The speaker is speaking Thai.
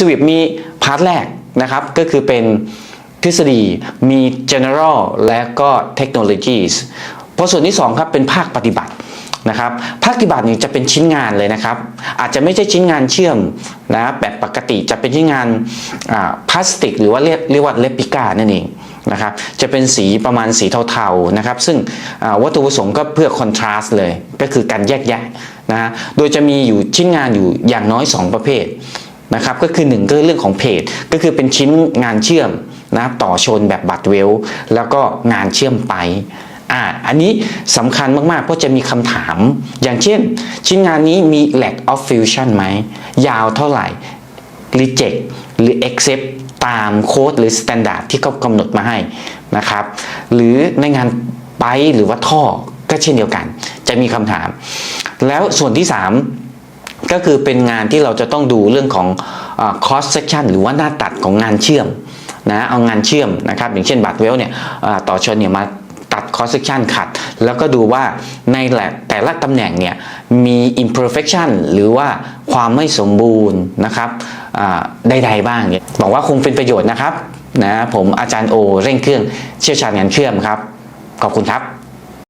สวิปมีพาร์ทแรกนะครับ ก็คือเป็นทฤษฎีมี general และก็ technologies พอส่วนที่ 2 ครับ เป็นภาคปฏิบัตินะครับ ภาคปฏิบัตินี่จะเป็นชิ้นงานเลยนะครับ อาจจะไม่ใช่ชิ้นงานเชื่อมนะแบบปกติจะเป็นชิ้นงานอ่าพลาสติก หรือว่าเรียกเรียกว่าเลปิก้านั่นเองนะครับ จะเป็นสีประมาณสีเทาๆนะครับ ซึ่งวัตถุประสงค์ก็เพื่อคอนทราสต์เลย ก็คือการแยกแยะนะฮะโดยจะมีอยู่ชิ้นงานอยู่อย่างน้อย 2 ประเภท นะครับก็คือหนึ่งก็เรื่องของเพจก็คือเป็นชิ้นงานเชื่อมนะครับต่อชนแบบบัตรเวล แล้วก็งานเชื่อมไปอ่าอันนี้สำคัญมาก ๆ เพราะจะมีคำถาม อย่างเช่น ชิ้นงานนี้มี lack of fusion ไหม ยาวเท่าไหร่ reject หรือ accept ตามโค้ดหรือ standard ที่เขากำหนดมาให้นะครับ หรือในงานไปหรือว่าท่อก็เช่นเดียวกัน จะมีคำถาม แล้วส่วนที่ 3 ก็คือเป็นงานที่เราจะต้องดูเรื่องของเอ่อ cross section หรือว่าหน้าตัดของงานเชื่อมนะเอางานเชื่อมนะครับ อย่างเช่นบัตรเวลเนี่ยต่อชนเนี่ยมาตัด cross section ขัด แล้วก็ดูว่าในแต่ละตำแหน่งเนี่ยมี imperfection หรือว่าความไม่สมบูรณ์นะครับใดๆบ้างเนี่ยบอกว่าคงเป็นประโยชน์นะครับนะผมอาจารย์โอเร่งเครื่องเชี่ยวชาญงานเชื่อมครับ ขอบคุณครับ